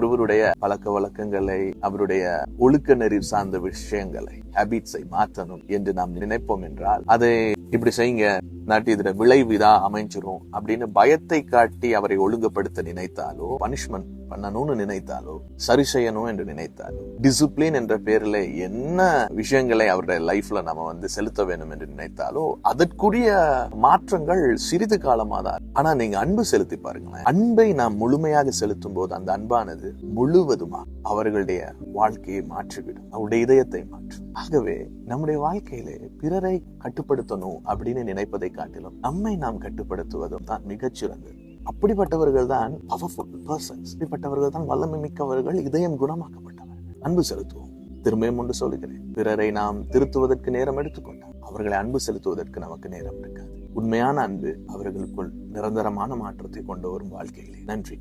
ஒருவருடைய பழக்க வழக்கங்களை அவருடைய ஒழுக்க நெறி சார்ந்த விஷயங்களை ஹேபிட்ஸை மாற்றணும் என்று நாம் நினைப்போம் என்றால் அதை இப்படி செய்யுங்க. இல்லாட்டி இதுல விளைவு அமைஞ்சிரும் அப்படின்னு பயத்தை காட்டி அவரை ஒழுங்குபடுத்த நினைத்தாலோ பனிஷ்மெண்ட் பண்ணணும்னு நினைத்தாலோ சரி செய்யணும் என்று நினைத்தாலோ டிசிப்ளின் என்ற பேர்ல என்ன விஷயங்களை அவருடைய லைஃப்ல நம்ம வந்து செலுத்த வேணும் என்று நினைத்தாலோ அதற்குரிய மாற்றங்கள் சிறிது காலமா தான் ஆனா நீங்க அன்பு செலுத்தி பாருங்களேன். அன்பை நாம் முழுமையாக செலுத்தும் போது அந்த அன்பானது முழுவதுமா அவர்களுடைய வாழ்க்கையை மாற்றிவிடும். அவருடைய இதயத்தை மாற்றும். ஆகவே நம்முடைய வாழ்க்கையிலே பிறரை கட்டுப்படுத்தணும் அப்படின்னு நினைப்பதை காட்டிலும் நம்மை நாம் கட்டுப்படுத்துவதும் தான் மிகச்சிறந்தது. அப்படிப்பட்டவர்கள் தான் பவர்ஃபுல் பர்சன்ஸ் இப்படிப்பட்டவர்கள் தான் வல்லமை மிக்கவர்கள் இதயம் குணமாக்கப்பட்டவர்கள். அன்பு செலுத்துவோம். திரும்பவும் ஒன்று சொல்லுகிறேன். பிறரை நாம் திருத்துவதற்கு நேரம் எடுத்துக்கொண்டால் அவர்களை அன்பு செலுத்துவதற்கு நமக்கு நேரம் இருக்காது. உண்மையான அன்பு அவர்களுக்குள் நிரந்தரமான மாற்றத்தை கொண்டு வரும் வாழ்க்கையிலே. நன்றி.